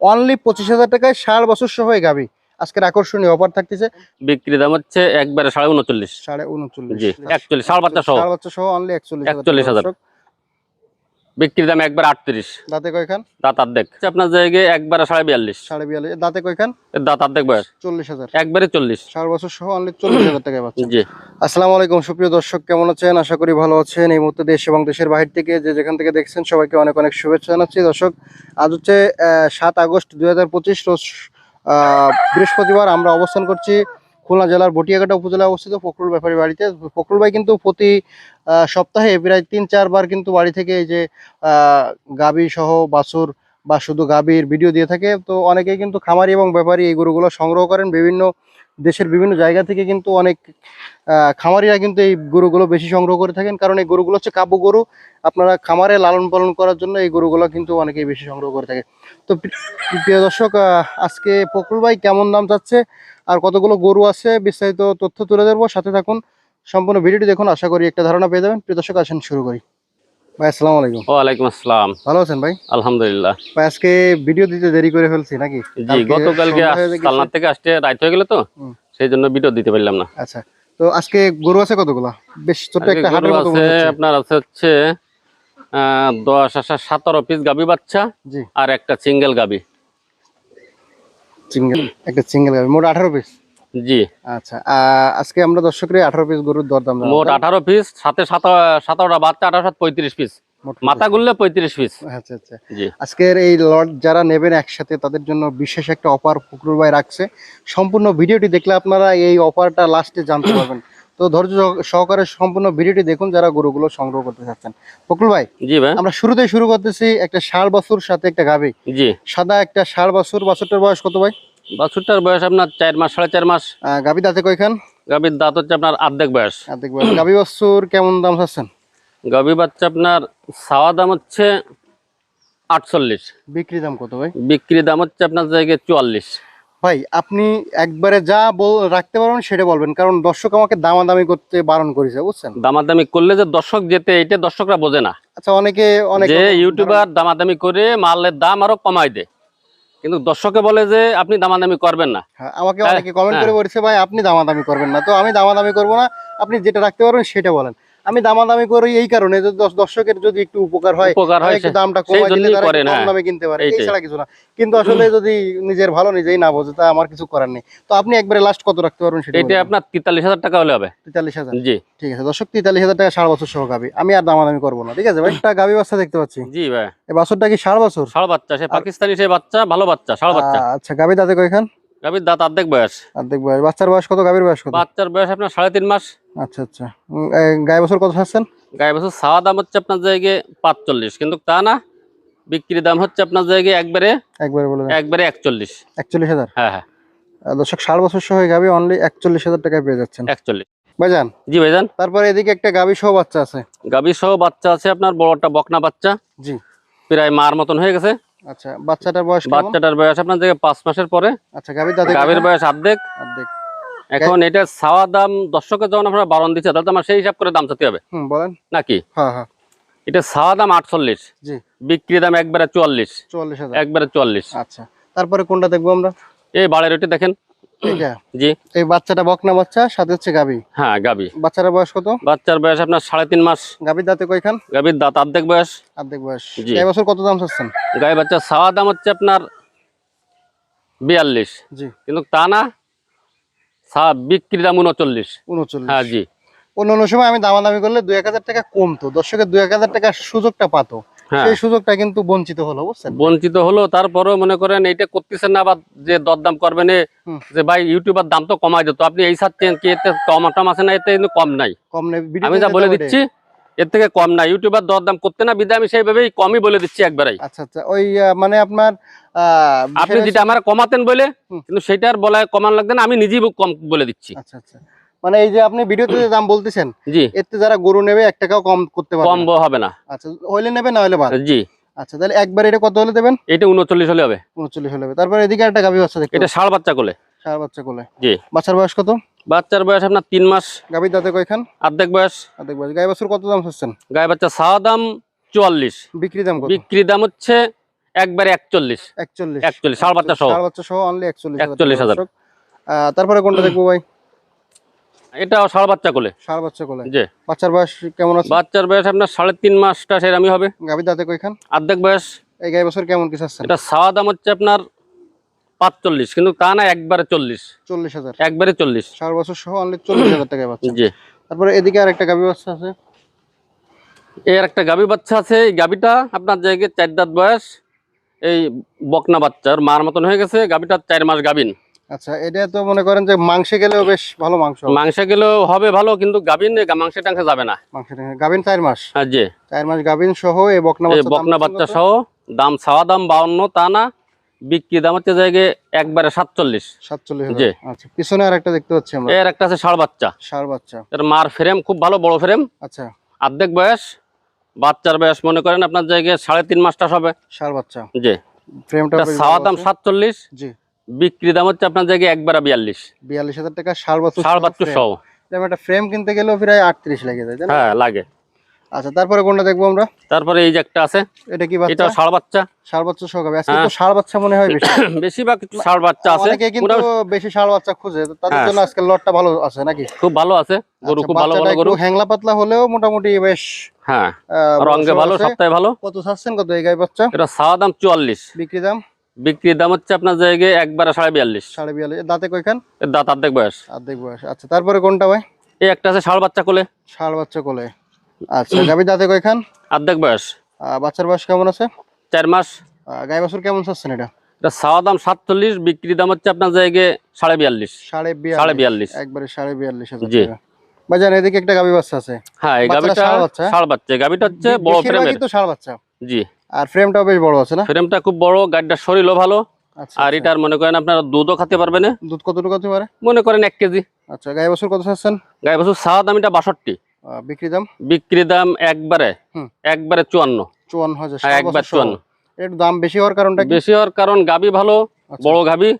Only পঁচিশ হাজার টাকায় ষাট বছর সহ গাবি আজকের আকর্ষণীয় অফার থাকতেছে বিক্রি দাম হচ্ছে একবারে সাড়ে উনচল্লিশ। সাড়ে উনচল্লিশ। জি একচল্লিশ ষাট বাচ্চা সহ। ষাট বাচ্চা সহ অনলি একচল্লিশ হাজার বিক্রি দাম একবার আটত্রিশ। দাঁতে কয়খান? দাঁত আর্ধেক আপনার জায়গায় একবারে সাড়ে বিয়াল্লিশ। সাড়ে বিয়াল্লিশ। দাঁতে কয়খান? দাঁত আর্ধেক বয়স। চল্লিশ হাজার। একবারে চল্লিশ। ষাট বছর সহ অনলি চল্লিশ হাজার টাকা পাচ্ছেন। জি। আসসালামু আলাইকুম, সুপ্রিয় দর্শক, কেমন আছেন? আশা করি ভালো আছেন। এই মুহূর্তে দেশ এবং দেশের বাহির থেকে যে যেখান থেকে দেখছেন, সবাইকে অনেক অনেক শুভেচ্ছা জানাচ্ছি। দর্শক, আজ হচ্ছে সাত আগস্ট দুই হাজার পঁচিশ রোজ বৃহস্পতিবার আমরা অবস্থান করছি খুলনা জেলার বটিয়াঘাটা উপজেলায় অবস্থিত ফখরুল ব্যাপারী বাড়িতে। ফখরুল ভাই কিন্তু প্রতি সপ্তাহে প্রায় তিন চারবার কিন্তু বাড়ি থেকে এই যে গাভী সহ বাছুর বা শুধু গাভীর ভিডিও দিয়ে থাকে, তো অনেকেই কিন্তু খামারি এবং ব্যাপারী এই গরুগুলো সংগ্রহ করেন। বিভিন্ন দেশের বিভিন্ন জায়গা থেকে কিন্তু অনেক খামারিরা কিন্তু এই গরুগুলো বেশি সংগ্রহ করে থাকেন। কারণ এই গরুগুলো হচ্ছে কাব্য গরু। আপনারা খামারে লালন পালন করার জন্য এই গরুগুলো কিন্তু অনেকেই বেশি সংগ্রহ করে থাকে। তো প্রিয় দর্শক আজকে ফখরুল ভাই কেমন দাম যাচ্ছে আর কতগুলো গরু আছে বিস্তারিত তথ্য তুলে ধরবো। সাথে থাকুন। সম্পূর্ণ ভিডিওটি দেখুন। আশা করি একটা ধারণা পেয়ে যাবেন। প্রিয় দর্শক, আসেন শুরু করি। ভাই আসসালামু আলাইকুম। ওয়ালাইকুম আসসালাম। ভালো আছেন ভাই? আলহামদুলিল্লাহ। ভাই আজকে ভিডিও দিতে দেরি করে ফেলছি নাকি? জি গতকালকে কালনার থেকে আসতে রাইত হয়ে গেল তো সেই জন্য ভিডিও দিতে পারলাম না। আচ্ছা তো আজকে গরু আছে কতগুলা? বেশ আজকে একটা হাটের মতো আছে আপনার আছে হচ্ছে আহ, দশ আসা সতেরো পিস গাবি বাচ্চা জি। আর একটা সিঙ্গেল গাবি। সিঙ্গেল একটা সিঙ্গেল গাবি মোট আঠারো পিস জি। আচ্ছা আজকে আমরা দর্শকরে আঠারো পিস গরুর দরদাম। মোট আঠারো পিস সাথে সতেরোটা বাচ্চা আঠারো সাত পঁয়ত্রিশ পিস মাথা গুললে পঁয়ত্রিশ পিস আচ্ছা আচ্ছা। জি। আজকের এই লট যারা নেবেন একসাথে তাদের জন্য বিশেষ একটা অফার ফকরুল ভাই রাখছে। সম্পূর্ণ ভিডিওটি দেখলে আপনারা এই অফারটা লাস্টে জানতে পারবেন। তো ধৈর্য সহকারে সম্পূর্ণ ভিডিওটি দেখুন যারা গরুগুলো সংগ্রহ করতে চাচ্ছেন। ফকরুল ভাই জি ভাই। আমরা শুরুতে শুরু করতেছি একটা ষাড় বাছুর সাথে একটা গাভী। জি। সাদা একটা ষাড় বাছুর বাছুরটার বয়স কত ভাই? বাছুরটার বয়স আপনার চার মাস সাড়ে চার মাস। আহ, গাভী দাঁতে কয়খান? গাভীর দাঁত হচ্ছে আপনার আর্ধেক বয়স। অর্ধেক বয়স। গাভী বাছুর কেমন দাম চাচ্ছেন? গাভী বাচ্চা আপনার ছাওয়া দাম হচ্ছে আটচল্লিশ। বিক্রি দাম কত ভাই? বিক্রি দাম হচ্ছে আপনার জায়গায় চুয়াল্লিশ। ভাই আপনি একবারে যা বল- রাখতে পারবেন সেটা বলবেন কারণ দর্শক আমাকে দামাদামি করতে বারণ করেছে বুঝছেন? দামাদামি করলে যে দর্শক যেতে এটা দর্শকরা বোঝে না। আচ্ছা অনেকে অনেক ইউটিউবার দামাদামি করে মালের দাম আরও কমাই দেয়। কিন্তু দর্শকে বলে যে আপনি দামাদামি করবেন না। হ্যাঁ, আমাকে হ্যাঁ, অনেকে কমেন্ট করে বলছে ভাই আপনি দামাদামি করবেন না। তো আমি দামাদামি করব না। আপনি যেটা রাখতে পারবেন সেটা বলেন। আমি দামাদামি করি এই কারণে যে দর্শকের যদি একটু উপকার হয় উপকার হয় দামটা কমাই দিলে তারা কম দামে কিনতে পারে। এছাড়া কিছু না। কিন্তু আসলে যদি নিজের ভালো নিজেই না বোঝে তা আমার কিছু করার নেই। তো আপনি একবারে লাস্ট কত রাখতে পারবেন সেটা এটা আপনার তেতাল্লিশ হাজার টাকা হলে হবে। তেতাল্লিশ হাজার। জি। ঠিক আছে দর্শক তেতাল্লিশ হাজার টাকা ষাট বছর সহ গাবি। আমি আর দামাদামি করব না ঠিক আছে ভাই? একটা গাবি বাচ্চা দেখতে পাচ্ছি। জি ভাই। এই বাছরটা কি ষাট বছর? ষাড় বাচ্চা সে পাকিস্তানি সে বাচ্চা ভালো বাচ্চা ষাড় বাচ্চা। আচ্ছা গাবি দাঁতে কয়খান? গাভীর দাঁত অর্ধেক বয়স। অর্ধেক বয়স। বাচ্চার বয়স কত? গাবির বয়স কত? বাচ্চার বয়স আপনার সাড়ে তিন মাস। আচ্ছা আচ্ছা। গায়ে বছর কত ছাড়ছেন? গায়ে বছর ছাওয়া দাম হচ্ছে আপনার জায়গায় পাঁচচল্লিশ কিন্তু তা না বিক্রি দাম হচ্ছে আপনার জায়গায় একবারে একবারে বলে একবারে একচল্লিশ। একচল্লিশ হাজার? হ্যাঁ হ্যাঁ। দর্শক ষাট বছর সহ গাবি অনলি একচল্লিশ হাজার টাকায় পেয়ে যাচ্ছেন। একচল্লিশ। ভাইজান? জি ভাইজান। তারপরে এদিকে একটা গাবি সহ বাচ্চা আছে। গাভীর সহ বাচ্চা আছে আপনার বড়টা বকনা বাচ্চা। জি। প্রায় মার মতন হয়ে গেছে। আচ্ছা বাচ্চাটার বয়স বাচ্চাটার বয়স আপনার জায়গায় পাঁচ মাসের পরে। আচ্ছা গাবির গাভীর বয়স অর্ধেক। অর্ধেক। এখন এটা ছাওয়া দাম দর্শকের যখন আপনারা বারণ দিচ্ছে তাহলে তো আমার সেই হিসাব করে দাম চাতে হবে। হুম বলেন। নাকি? হ্যাঁ হ্যাঁ। এটা ছাওয়া দাম আটচল্লিশ জি। বিক্রি দাম একবারে চুয়াল্লিশ। চুয়াল্লিশ একবারে চুয়াল্লিশ। আচ্ছা। তারপরে কোনটা দেখব আমরা? এই বাড়ির ওটি দেখেন। জি। এই বাচ্চাটা বকনা বাচ্চা সাথে হচ্ছে গাবি। হ্যাঁ গাবি। বাচ্চাটার বয়স কত? বাচ্চার বয়স আপনার সাড়ে তিন মাস। গাবির দাঁতে কয়খান? গাভীর দাঁত অর্ধেক বয়স। অর্ধেক বয়স। এই বছর কত দাম চাচ্ছেন? গায়ে বাচ্চার ছাওয়া দাম হচ্ছে আপনার বিয়াল্লিশ। জি। কিন্তু তা না বিক্রি দাম উনচল্লিশ। উনচল্লিশ। হ্যাঁ জি। অন্য অন্য সময় আমি দামাদামি করলে দুই এক হাজার টাকা কমতো। দর্শকের দুই এক হাজার টাকার সুযোগটা পাতো। হ্যাঁ। সেই সুযোগটা কিন্তু বঞ্চিত হলো বুঝছেন? বঞ্চিত হলো তারপরেও মনে করেন এইটা করতেছেন না বা যে দরদাম করবেন যে ভাই ইউটিউবার দাম তো কমাই দিত। আপনি এই সাথে কম আছে না এতে কিন্তু কম নাই। কম নাই। আমি যা বলে দিচ্ছি এর থেকে কম না। ইউটিউবার দরদাম করতে না বিদায় আমি সেইভাবেই কমই বলে দিচ্ছি একবারই। আচ্ছা আচ্ছা ওই মানে আপনার আপনি যেটা আমার কমাতেন বলে। কিন্তু সেটার বলা কমান লাগবে না আমি নিজেই কম বলে দিচ্ছি। আচ্ছা আচ্ছা। মানে এই যে আপনি ভিডিওতে যে দাম বলতেছেন জি। এতে যারা গরু নেবে এক টাকাও কম করতে পারবে কম হবে না। আচ্ছা হইলে নেবে না হলে বাদ? জি। আচ্ছা তাহলে একবার এটা কত হলে দেবেন? এটা উনচল্লিশ হলে হবে। উনচল্লিশ হলে হবে। তারপর এদিকে একটা গাভী বাচ্চা দেখতে এটা ষাড় বাচ্চা কোলে। সার বাচ্চা কোলে। জি। বাচ্চার বয়স কত? বাচ্চার বয়স আপনার তিন মাস। গাভীর দাঁতে কয়খান? অর্ধেক বয়স। অর্ধেক বয়স। গায়ে বছর কত দাম চাচ্ছেন? গায়ে বাচ্চা ছাওয়া দাম চুয়াল্লিশ। বিক্রি দাম বিক্রি দাম হচ্ছে একবারে একচল্লিশ। একচল্লিশ। একচল্লিশ, ষাঁড় বাচ্চা সহ। বাচ্চা সহ অনলি একচল্লিশ একচল্লিশ হাজার। তারপরে কোনটা দেখব ভাই? এটা ষাঁড় বাচ্চা কোলে। ষাঁড় বাচ্চা কোলে। জি। বাচ্চার বয়স কেমন আছে? বাচ্চার বয়স আপনার সাড়ে তিন মাসটা সেরামি হবে। গাভীর দাঁতে কইখান অর্ধেক বয়স। এই গাই বছর কেমন কিছু আসছে এটা সাওয়া দাম হচ্ছে আপনার পাঁচচল্লিশ কিন্তু তা না একবারে চল্লিশ। চল্লিশ হাজার। একবারে চল্লিশ। বছর সহ অনলি চল্লিশ হাজার টাকায় জি। তারপরে এদিকে আর একটা গাভী বাচ্চা আছে। এর একটা গাবি বাচ্চা আছে এই গাবিটা আপনার জায়গায় চার দাঁত বয়স এই বকনা বাচ্চার মার মতন হয়ে গেছে গাবিটা চার মাস গাবিন আচ্ছা এটা তো মনে করেন যে মাংসে গেলেও বেশ ভালো মাংস। মাংসে গেলেও হবে ভালো কিন্তু গাবিন মাংসে টাংসে যাবে না। মাংস গাভিন চার মাস। হ্যাঁ জি। চার মাস গাভিন সহ এই বকনা বকনা বাচ্চা সহ দাম ছাওয়া দাম বাউন্ন তা না বিক্রি দাম হচ্ছে জায়গায় একবারে সাতচল্লিশ। সাতচল্লিশ জি। আচ্ছা পিছনে আর একটা দেখতে পাচ্ছি আমরা। এর একটা আছে ষাড় বাচ্চা। ষাঁড় বাচ্চা। এর মার ফ্রেম খুব ভালো বড় ফ্রেম আচ্ছা। অর্ধেক বয়স বাচ্চার বয়স মনে করেন আপনার জায়গায় সাড়ে তিন মাসটা হবে। ষাঁড় বাচ্চা। জি। ফ্রেমটা দাম সাতচল্লিশ। জি। বিক্রি দাম হচ্ছে আপনার জায়গায় একবারে বিয়াল্লিশ। বিয়াল্লিশ হাজার টাকা ষাঁড় বাচ্চা ষাড় বাচ্চা সহ। একটা ফ্রেম কিনতে গেলেও প্রায় আটত্রিশ লেগে যায় হ্যাঁ লাগে। আচ্ছা তারপরে কোনটা দেখব আমরা? তারপরে এই যে একটা আছে এটা কি এটা বাচ্চা। ষাড় বাচ্চা ষাঁড় বাচ্চা আজকে হ্যাঁ। তো ষাঁড় বাচ্চা মনে হয় বেশি। বেশিরভাগ ষাড় বাচ্চা আছে। অনেকে কিন্তু বেশি ষাঁড় বাচ্চা খুঁজে। তাদের হ্যাঁ। জন্য আজকে লটটা ভালো আছে নাকি? খুব ভালো আছে। গরু আচ্ছা, খুব ভালো ভালো গরু। হ্যাংলা পাতলা হলেও মোটামুটি বেশ হ্যাঁ। রঙে ভালো সপ্তাহে ভালো। কত চাচ্ছেন? কত এই গাই বাচ্চা? এটা ছাওয়া দাম চুয়াল্লিশ। বিক্রি দাম? বিক্রির দাম হচ্ছে আপনার জায়গায় একবারে সাড়ে বিয়াল্লিশ। সাড়ে বিয়াল্লিশ। দাঁতে কয়খান? দাঁত অর্ধেক বয়স। অর্ধেক বয়স। আচ্ছা তারপরে কোনটা ভাই? এই একটা আছে ষাড় বাচ্চা কোলে। ষাঁড় বাচ্চা কোলে। আচ্ছা গাভী দাঁতে কয়খান? অর্ধেক বয়স। বাচ্চার বয়স কেমন আছে? চার মাস। গাই বাছুর কেমন চাচ্ছেন এটা? এটা ছাওয়া দাম সাতচল্লিশ বিক্রি দাম হচ্ছে আপনার জায়গায় সাড়ে বিয়াল্লিশ। সাড়ে সাড়ে বিয়াল্লিশ। একবারে সাড়ে বিয়াল্লিশ জি। টাকা। এদিকে একটা গাভী বাচ্চা আছে। হ্যাঁ গাবিটা ষাঁড় বাচ্চা? গাবিটা হচ্ছে বড় ফ্রেমের ষাঁড় বাচ্চা। জি। আর ফ্রেমটাও বেশ বড় আছে না? ফ্রেমটা খুব বড় শরীরও ভালো। আচ্ছা আর আচ্ছা। এটার মনে করেন আপনার দুধও খেতে পারবেন দুধ কতটুকু পারে? মনে করেন এক কেজি। আচ্ছা গাই বাছুর কত চাচ্ছেন? গাই বছর ছাওয়া দাম এটা বাষট্টি। বিক্রি দাম? বিক্রি দাম একবারে। একবারে চুয়ান্ন। চুয়ান্ন হাজার হ্যাঁ, একবার চুয়ান্ন। একটু দাম বেশি হওয়ার কারণটা বেশি হওয়ার কারণ গাবি ভালো আচ্ছা। বড় গাবি।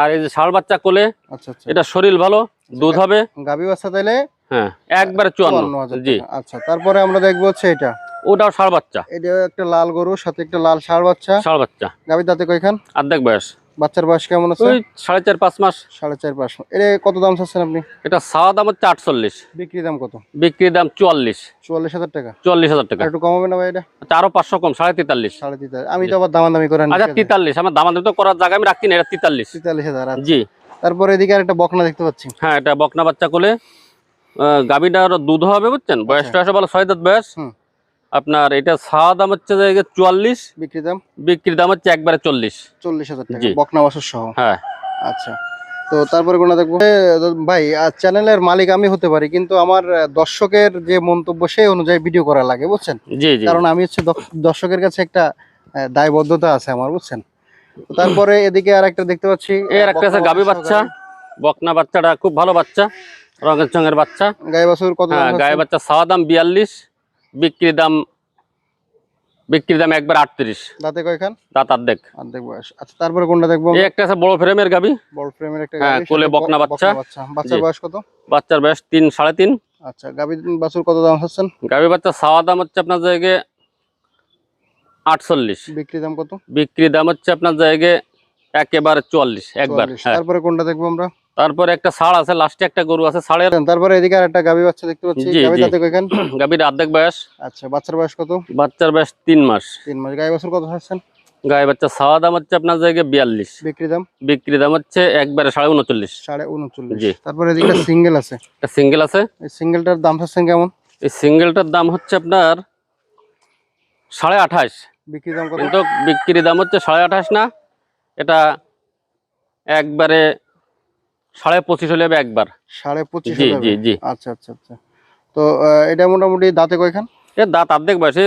আর এই যে ষাড় বাচ্চা কোলে আচ্ছা আচ্ছা। এটা শরীর ভালো দুধ হবে। গাভী বাচ্চা তাইলে হ্যাঁ একবারে চুয়ান্ন। জি। আচ্ছা তারপরে আমরা দেখব হচ্ছে এটা। ওটাও ষাড় বাচ্চা। এটা একটা লাল গরু সাথে একটা লাল ষাঁড় বাচ্চা। ষাড় বাচ্চা। গাভী দাঁতে কয়খান? অর্ধেক বয়স। বাচ্চার বয়স কেমন আছে? ওই সাড়ে চার পাঁচ মাস। সাড়ে চার পাঁচ এটা কত দাম চাচ্ছেন আপনি? এটা ছাওয়া দাম হচ্ছে আটচল্লিশ। বিক্রি দাম কত? বিক্রি দাম চুয়াল্লিশ। চুয়াল্লিশ হাজার টাকা। চুয়াল্লিশ হাজার টাকা। একটু কমাবে না ভাই এটা? আচ্ছা আরও পাঁচশো কম সাড়ে তেতাল্লিশ। সাড়ে তিন আমি তো আবার দামাদামি করে আচ্ছা তেতাল্লিশ আমার দামাদামি তো করার জায়গা আমি রাখছি না এটা তেতাল্লিশ। তেতাল্লিশ হাজার আচ্ছা। জি। তারপরে এদিকে আর একটা বকনা দেখতে পাচ্ছি। হ্যাঁ এটা বকনা বাচ্চা কোলে। গাভীটার দুধ হবে বুঝছেন? বয়সটা আসে বলো ছয় দাঁত বয়স। আপনার এটা ছাওয়া দাম হচ্ছে চুয়াল্লিশ বিক্রি দাম? বিক্রির দাম হচ্ছে একবারে চল্লিশ। চল্লিশ হাজার টাকা। বকনা বাসর সহ? হ্যাঁ। আচ্ছা। তো তারপরে কোনটা দেখব। ভাই চ্যানেলের মালিক আমি হতে পারি কিন্তু আমার দর্শকের যে মন্তব্য সেই অনুযায়ী ভিডিও করা লাগে বুঝছেন? জি জি। কারণ আমি হচ্ছে দর্শকের কাছে একটা দায়বদ্ধতা আছে আমার বুঝছেন? তারপরে এদিকে আর একটা দেখতে পাচ্ছি এর একটা আছে গাবি বাচ্চা। বকনা বাচ্চাটা খুব ভালো বাচ্চা রঙের চঙের বাচ্চা। গায়ে বাছুর কত হ্যাঁ? গায়ে বাচ্চা ছাওয়া দাম বিয়াল্লিশ। বিক্রির দাম বিক্রির দাম একবার আটত্রিশ। দাঁতে কয়খান? দাঁত অর্ধেক। অর্ধেক বয়স। আচ্ছা তারপরে কোনটা দেখব? এই একটা আছে বড় ফ্রেমের গাভী। বড় ফ্রেমের একটা হ্যাঁ, কোলে বকনা বাচ্চা। বাচ্চার বয়স কত? বাচ্চার বয়স তিন সাড়ে তিন। আচ্ছা গাভী বাছুর কত দাম হচ্ছেন? গাভী বাচ্চা ছাওয়া দাম হচ্ছে আপনার জায়গায় আটচল্লিশ। বিক্রি দাম কত? বিক্রি দাম হচ্ছে আপনার জায়গায় একেবারে চুয়াল্লিশ একবার 44 হ্যাঁ। তারপরে কোনটা দেখব আমরা? তারপরে একটা ষাড় আছে লাস্টে একটা গরু আছে ষাড়ের তারপরে এদিকে আর একটা গাভী বাচ্চা দেখতে পাচ্ছি। জি। দাঁতে কয়খান গাভীর অর্ধেক বয়স। আচ্ছা বাচ্চার বয়স কত? বাচ্চার বয়স তিন মাস। তিন মাস। গায়ে বাছুর কত হচ্ছেন গায়ে বাচ্চা ছাওয়া দাম হচ্ছে আপনার জায়গায় বিয়াল্লিশ। বিক্রি দাম? বিক্রি দাম হচ্ছে একবারে সাড়ে উনচল্লিশ। সাড়ে উনচল্লিশ। জি। তারপরে এদিকে সিঙ্গেল আছে। একটা সিঙ্গেল আছে। এই সিঙ্গেলটার দাম চাচ্ছেন কেমন? এই সিঙ্গেলটার দাম হচ্ছে আপনার সাড়ে আঠাশ। বিক্রি দাম কত? কিন্তু বিক্রি দাম হচ্ছে সাড়ে আঠাশ না। এটা একবারে সাড়ে পঁচিশ হলে হবে একবার। সাড়ে পঁচিশ জি জি জি। আচ্ছা আচ্ছা আচ্ছা। তো এটা মোটামুটি দাঁতে কয়খান? এ দাঁত অর্ধেক বয়সে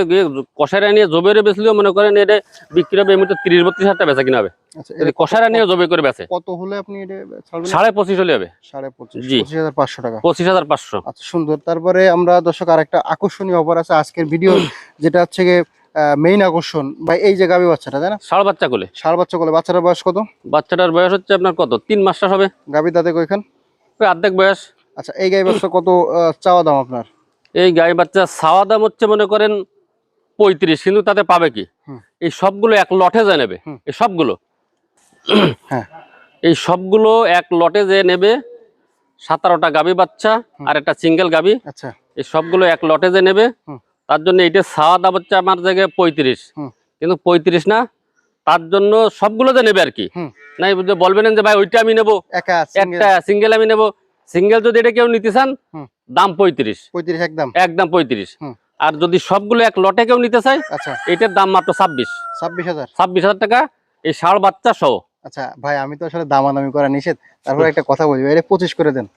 কষারা নিয়ে জবেরে বেচলেও মনে করেন এটা বিক্রি হবে এমনিতে তিরিশ বত্রিশ হাজার টাকা বেচা কিনা হবে। আচ্ছা কষারা নিয়ে জবে করে বেচে। কত হলে আপনি সাড়ে পঁচিশ হলে হবে। সাড়ে পঁচিশ। পঁচিশ হাজার পাঁচশো টাকা। পঁচিশ হাজার পাঁচশো। আচ্ছা সুন্দর। তারপরে আমরা দর্শক আর একটা আকর্ষণীয় অফার আছে আজকের ভিডিও যেটা হচ্ছে গিয়ে মেইন আকর্ষণ বা এই যে গাভী বাচ্চাটা তাই না? ষাড় বাচ্চা কোলে। ষাড় বাচ্চা বলে বাচ্চাটার বয়স কত? বাচ্চাটার বয়স হচ্ছে আপনার কত? তিন মাসটা হবে। গাভী দাঁতে কয়খান? ওই অর্ধেক বয়স। আচ্ছা এই গাভী বাচ্চা কত চাওয়া দাম আপনার? এই গাই বাচ্চা ছাওয়া দাম হচ্ছে মনে করেন পঁয়ত্রিশ কিন্তু তাতে পাবে কি? এই সবগুলো এক লটে যে নেবে এই সবগুলো। হ্যাঁ। এই সবগুলো এক লটে যে নেবে সতেরোটা গাবি বাচ্চা আর একটা সিঙ্গেল গাবি আচ্ছা। এই সবগুলো এক লটে যে নেবে। তার জন্য এইটা সাওয়া দাম হচ্ছে আমার জায়গায় পঁয়ত্রিশ। কিন্তু পঁয়ত্রিশ না তার জন্য সবগুলো যে নেবে আর কি। যে বলবেন যে ভাই ওইটা আমি নেব একটা সিঙ্গেল আমি নেব। সিঙ্গেল যদি এটা কেউ নিতে চান দাম পঁয়ত্রিশ। পঁয়ত্রিশ একদম? একদম পঁয়ত্রিশ। আর যদি সবগুলো এক লটে কেউ নিতে চায় আচ্ছা। এটার দাম মাত্র ছাব্বিশ। ছাব্বিশ হাজার? ছাব্বিশ হাজার টাকা এই ষাড় বাচ্চা সহ। আচ্ছা ভাই আমি তো আসলে দামাদামি করা নিষেধ। তারপর একটা কথা বলব এটা পঁচিশ করে দেন।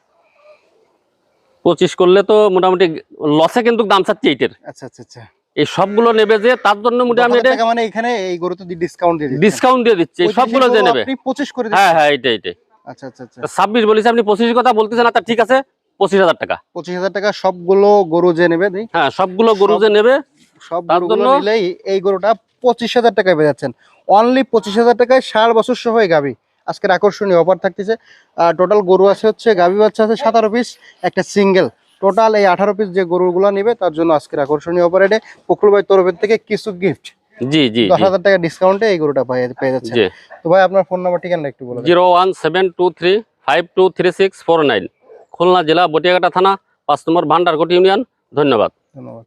পঁচিশ করলে তো মোটামুটি লসে কিন্তু দাম চাচ্ছি এইটার। আচ্ছা আচ্ছা আচ্ছা। এই সবগুলো নেবে যে তার জন্য মোটামুটি মানে এখানে এই গরুতে ডিসকাউন্ট দিয়ে ডিসকাউন্ট দিয়ে দিচ্ছে সবগুলো যে নেবে। পঁচিশ করে হ্যাঁ হ্যাঁ এইটাই আচ্ছা আচ্ছা আচ্ছা। ছাব্বিশ বলেছি আপনি পঁচিশ কথা বলতেছেন আচ্ছা ঠিক আছে পঁচিশ হাজার টাকা। পঁচিশ হাজার টাকা সবগুলো গরু যে নেবে হ্যাঁ সবগুলো গরু যে নেবে সব গরুগুলো নিলেই এই গরুটা পঁচিশ হাজার টাকায় পেয়ে যাচ্ছেন। অনলি পঁচিশ হাজার টাকায় ষাট বছর সহ গাবি আজকের আকর্ষণীয় অফার থাকতেছে। টোটাল গরু আছে হচ্ছে গাবি বাচ্চা আছে সাতারো পিস একটা সিঙ্গেল টোটাল এই আঠারো পিস যে গরুগুলো নিবে তার জন্য আজকের আকর্ষণীয় অফার এটা পকুল ভাই তরফের থেকে কিছু গিফট জি জি দশ হাজার টাকা ডিসকাউন্টে এই গরুটা পেয়ে যাচ্ছে তো ভাই আপনার ফোন নাম্বার ঠিকানা একটু বলে zero one seven two three five two three six four nine. Khulna জেলা বটিয়াঘাটা থানা পাঁচ নম্বর ভান্ডারকোট ইউনিয়ন। ধন্যবাদ। ধন্যবাদ।